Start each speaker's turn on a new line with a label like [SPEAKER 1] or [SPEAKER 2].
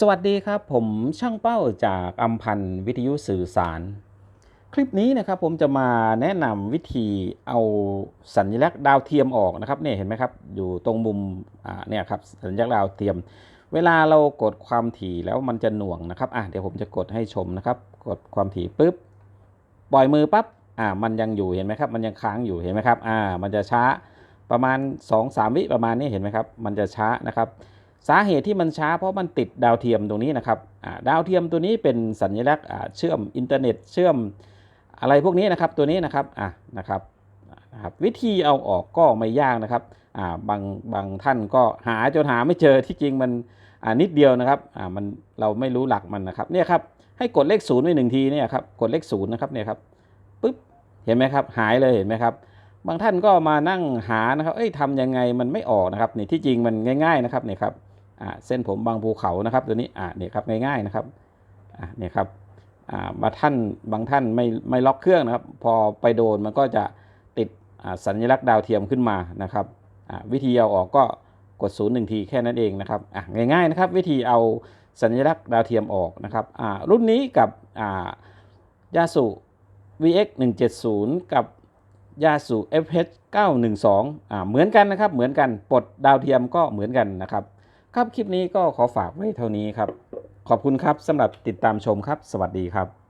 [SPEAKER 1] สวัสดีครับ ผมช่างเป้าจากอัมพันธ์วิทยุสื่อสาร คลิปนี้นะครับผมจะมาแนะนำวิธีเอาสัญลักษณ์ดาวเทียมออกนะครับเนี่ยเห็นไหมครับอยู่ตรงมุมอ่าเนี่ยครับสัญลักษณ์ดาวเทียม เวลาเรากดความถี่แล้วมันจะหน่วงนะครับอะเดี๋ยวผมจะกดให้ชมนะครับ กดความถี่ปุ๊บปล่อยมือปั๊บอ่ามันยังอยู่เห็นไหมครับ มันยังค้างอยู่เห็นไหมครับอ่ามันจะช้าประมาณ 2-3 วิประมาณนี้เห็นไหมครับ มันจะช้านะครับ สาเหตุที่มันช้าเพราะมันติดดาวเทียมตรงนี้นะครับดาวเทียมตัวนี้เป็นสัญลักษณ์เชื่อมอินเทอร์เน็ตเชื่อมอะไรพวกนี้นะครับตัวนี้นะครับอะนะครับนะครับวิธีเอาออกก็ไม่ยากนะครับอ่าบางบางท่านก็หาจนหาไม่เจอที่จริงมันอ่านิดเดียวนะครับอ่ามันเราไม่รู้หลักมันนะครับเนี่ยครับให้กดเลขศูนย์ไว้หนึ่งทีเนี่ยครับกดเลขศูนย์นะครับเนี่ยครับปึ๊บเห็นไหมครับหายเลยเห็นไหมครับบางท่านก็มานั่งหานะครับเอ้ยทำยังไงมันไม่ออกนะครับนี่ที่จริงมันง่าย ๆนะครับเนี่ยครับ เส้นผมบางภูเขานะครับตัวนี้อ่าเนี่ยครับง่ายๆนะครับอ่าเนี่ยครับอ่าบางท่านบางท่านไม่ไม่ล็อกเครื่องนะครับ พอไปโดนมันก็จะติดอ่าสัญลักษณ์ดาวเทียมขึ้นมานะครับอ่าวิธีเอาออกก็กดศูนย์หนึ่งทีแค่นั้นเองนะครับอ่าง่ายๆนะครับ วิธีเอาสัญลักษณ์ดาวเทียมออกนะครับอ่ารุ่นนี้กับอ่ายาสุ VX 170กับยาสุ FH 912อ่าเหมือนกันนะครับ เหมือนกันปลดดาวเทียมก็เหมือนกันนะครับ ครับคลิปนี้ก็ขอฝากไว้เท่านี้ครับ ขอบคุณครับสำหรับติดตามชมครับ สวัสดีครับ